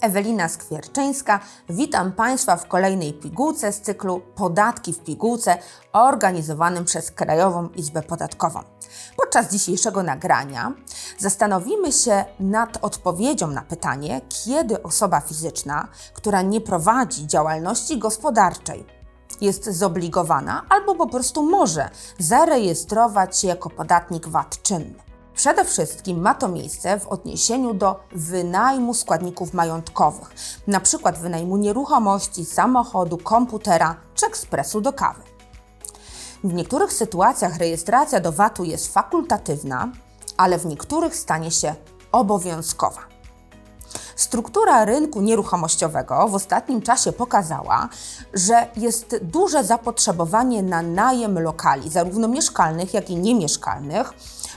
Ewelina Skwierczyńska. Witam Państwa w kolejnej pigułce z cyklu Podatki w pigułce organizowanym przez Krajową Izbę Podatkową. Podczas dzisiejszego nagrania zastanowimy się nad odpowiedzią na pytanie, kiedy osoba fizyczna, która nie prowadzi działalności gospodarczej, jest zobligowana albo po prostu może zarejestrować się jako podatnik VAT czynny. Przede wszystkim ma to miejsce w odniesieniu do wynajmu składników majątkowych, np. wynajmu nieruchomości, samochodu, komputera czy ekspresu do kawy. W niektórych sytuacjach rejestracja do VAT-u jest fakultatywna, ale w niektórych stanie się obowiązkowa. Struktura rynku nieruchomościowego w ostatnim czasie pokazała, że jest duże zapotrzebowanie na najem lokali, zarówno mieszkalnych, jak i niemieszkalnych,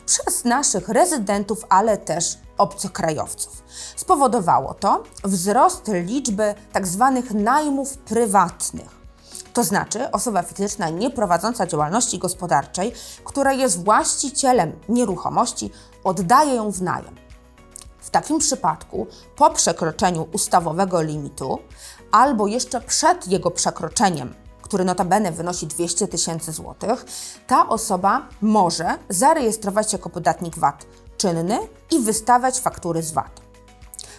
przez naszych rezydentów, ale też obcokrajowców. Spowodowało to wzrost liczby tzw. najmów prywatnych. To znaczy osoba fizyczna nie prowadząca działalności gospodarczej, która jest właścicielem nieruchomości, oddaje ją w najem. W takim przypadku po przekroczeniu ustawowego limitu albo jeszcze przed jego przekroczeniem, który notabene wynosi 200 tysięcy złotych, ta osoba może zarejestrować się jako podatnik VAT czynny i wystawiać faktury z VAT.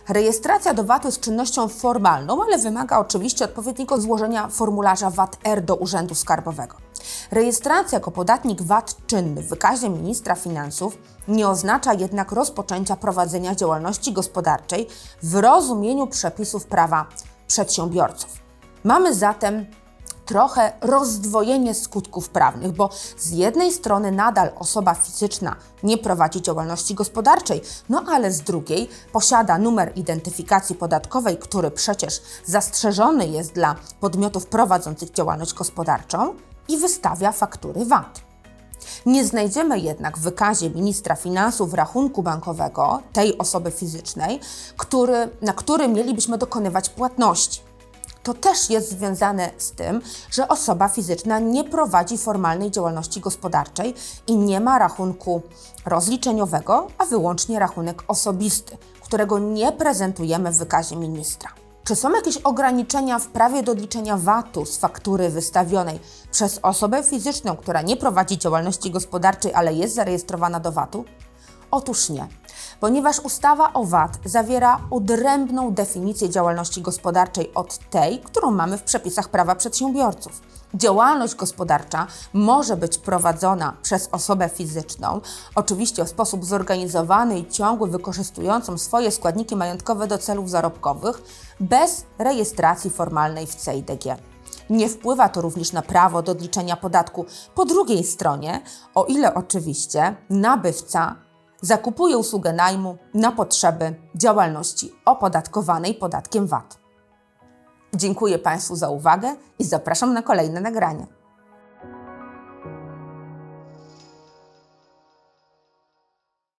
Rejestracja do VAT-u jest czynnością formalną, ale wymaga oczywiście odpowiedniego złożenia formularza VAT-R do Urzędu Skarbowego. Rejestracja jako podatnik VAT czynny w wykazie ministra finansów nie oznacza jednak rozpoczęcia prowadzenia działalności gospodarczej w rozumieniu przepisów prawa przedsiębiorców. Mamy zatem trochę rozdwojenie skutków prawnych, bo z jednej strony nadal osoba fizyczna nie prowadzi działalności gospodarczej, no ale z drugiej posiada numer identyfikacji podatkowej, który przecież zastrzeżony jest dla podmiotów prowadzących działalność gospodarczą i wystawia faktury VAT. Nie znajdziemy jednak w wykazie ministra finansów rachunku bankowego tej osoby fizycznej, który, na który mielibyśmy dokonywać płatności. To też jest związane z tym, że osoba fizyczna nie prowadzi formalnej działalności gospodarczej i nie ma rachunku rozliczeniowego, a wyłącznie rachunek osobisty, którego nie prezentujemy w wykazie ministra. Czy są jakieś ograniczenia w prawie do odliczenia VAT-u z faktury wystawionej przez osobę fizyczną, która nie prowadzi działalności gospodarczej, ale jest zarejestrowana do VAT-u? Otóż nie, ponieważ ustawa o VAT zawiera odrębną definicję działalności gospodarczej od tej, którą mamy w przepisach prawa przedsiębiorców. Działalność gospodarcza może być prowadzona przez osobę fizyczną, oczywiście w sposób zorganizowany i ciągły, wykorzystującą swoje składniki majątkowe do celów zarobkowych, bez rejestracji formalnej w CIDG. Nie wpływa to również na prawo do odliczenia podatku po drugiej stronie, o ile oczywiście nabywca zakupuje usługę najmu na potrzeby działalności opodatkowanej podatkiem VAT. Dziękuję Państwu za uwagę i zapraszam na kolejne nagrania.